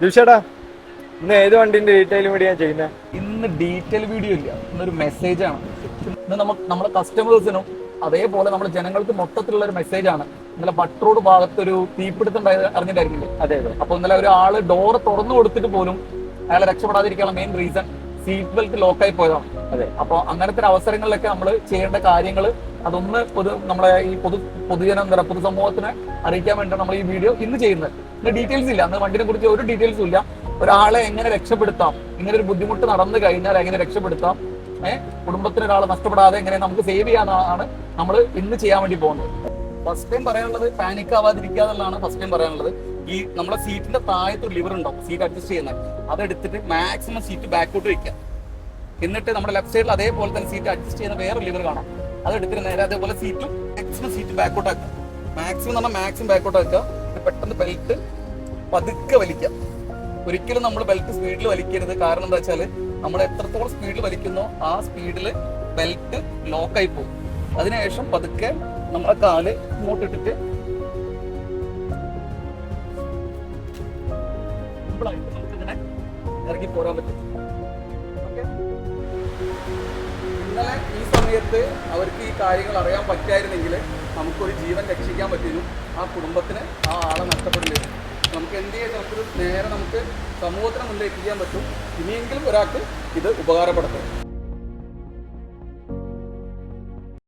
ദിൽഷേടാ ഇന്ന് ഏത് വണ്ടിന്റെ ഡീറ്റെയിൽ വീഡിയോ ചെയ്യുന്നത് ഇന്ന് ഡീറ്റെയിൽ വീഡിയോ ഇല്ല. ഇന്നൊരു മെസ്സേജ് ആണ്. ഇന്ന് നമ്മൾ നമ്മുടെ കസ്റ്റമേഴ്സിനും അതേപോലെ നമ്മുടെ ജനങ്ങൾക്ക് മൊത്തത്തിലുള്ള ഒരു മെസ്സേജ് ആണ്. ഇന്നലെ ബട്ടറോഡ് ഭാഗത്തൊരു ഭാഗത്ത് ഒരു തീപിടുത്തം അറിഞ്ഞിട്ടായിരിക്കില്ലേ? അതെ അതെ. അപ്പൊ ഇന്നലെ ഒരാൾ ഡോർ തുറന്നു കൊടുത്തിട്ട് പോലും അയാളെ രക്ഷപ്പെടാതിരിക്കാനുള്ള മെയിൻ റീസൺ സീറ്റ് ബെൽറ്റ് ലോക്കായി പോയതാണ് അതെ. അപ്പൊ അങ്ങനത്തെ അവസരങ്ങളിലൊക്കെ നമ്മൾ ചെയ്യേണ്ട കാര്യങ്ങൾ അതൊന്ന് പൊതു നമ്മളെ ഈ പൊതു പൊതുജന എന്താ പറയുക പൊതുസമൂഹത്തിനെ അറിയിക്കാൻ വേണ്ടിയാണ് നമ്മൾ ഈ വീഡിയോ ഇന്ന് ചെയ്യുന്നത്. ഇന്ന് ഡീറ്റെയിൽസ് ഇല്ല. അന്ന് വണ്ടിനെ കുറിച്ച് ഒരു ഡീറ്റെയിൽസും ഇല്ല. ഒരാളെ എങ്ങനെ രക്ഷപ്പെടുത്താം? ഇങ്ങനെ ഒരു ബുദ്ധിമുട്ട് നടന്നു കഴിഞ്ഞാൽ എങ്ങനെ രക്ഷപ്പെടുത്താം? ഏഹ് കുടുംബത്തിന് ഒരാളെ നഷ്ടപ്പെടാതെ എങ്ങനെ നമുക്ക് സേവ് ചെയ്യാനാണ് നമ്മൾ ഇന്ന് ചെയ്യാൻ വേണ്ടി പോകുന്നത്. ഫസ്റ്റ് ടൈം പറയാനുള്ളത് പാനിക് ആവാതിരിക്കുക എന്നുള്ളതാണ് ഫസ്റ്റ് ടൈം പറയാനുള്ളത്. ഈ നമ്മുടെ സീറ്റിന്റെ താഴത്ത് ലിവർ ഉണ്ടാവും. സീറ്റ് അഡ്ജസ്റ്റ് ചെയ്യുന്നത്. അതെടുത്തിട്ട് മാക്സിമം സീറ്റ് ബാക്കോട്ട് വെക്കുക. എന്നിട്ട് നമ്മുടെ ലെഫ്റ്റ് സൈഡിൽ അതേപോലെ തന്നെ സീറ്റ് അഡ്ജസ്റ്റ് ചെയ്യുന്ന വേറെ ലിവർ കാണാം. അത് എടുത്തിട്ട് നേരെ അതേപോലെ സീറ്റും മാക്സിമം സീറ്റ് ബാക്കോട്ട് ആക്കുക. മാക്സിമം നമ്മൾ മാക്സിമം ബാക്കോട്ട് ആക്കുക. പെട്ടെന്ന് ബെൽറ്റ് പതുക്കെ വലിക്കുക. ഒരിക്കലും നമ്മൾ ബെൽറ്റ് സ്പീഡിൽ വലിക്കരുത്. കാരണം എന്താ വെച്ചാൽ നമ്മൾ എത്രത്തോളം സ്പീഡിൽ വലിക്കുന്നോ ആ സ്പീഡിൽ ബെൽറ്റ് ലോക്കായി പോകും. അതിനുശേഷം പതുക്കെ നമ്മളെ കാൽ ഇങ്ങോട്ടിട്ടിട്ട് ഇറങ്ങി പോരാൻ പറ്റും. ഇന്നലെ ഈ സമയത്ത് അവർക്ക് ഈ കാര്യങ്ങൾ അറിയാൻ പറ്റായിരുന്നെങ്കിൽ നമുക്കൊരു ജീവൻ രക്ഷിക്കാൻ പറ്റിയിരുന്നു. ആ കുടുംബത്തിന് ആ ആളെ നഷ്ടപ്പെടില്ല നമുക്ക് എന്ത് ചെയ്യാൻ നമുക്ക് നേരെ നമുക്ക് സമൂഹത്തിന് മുന്നിൽ എത്തിക്കാൻ പറ്റും. ഇനിയെങ്കിലും ഒരാൾക്ക് ഇത് ഉപകാരപ്പെടുത്തും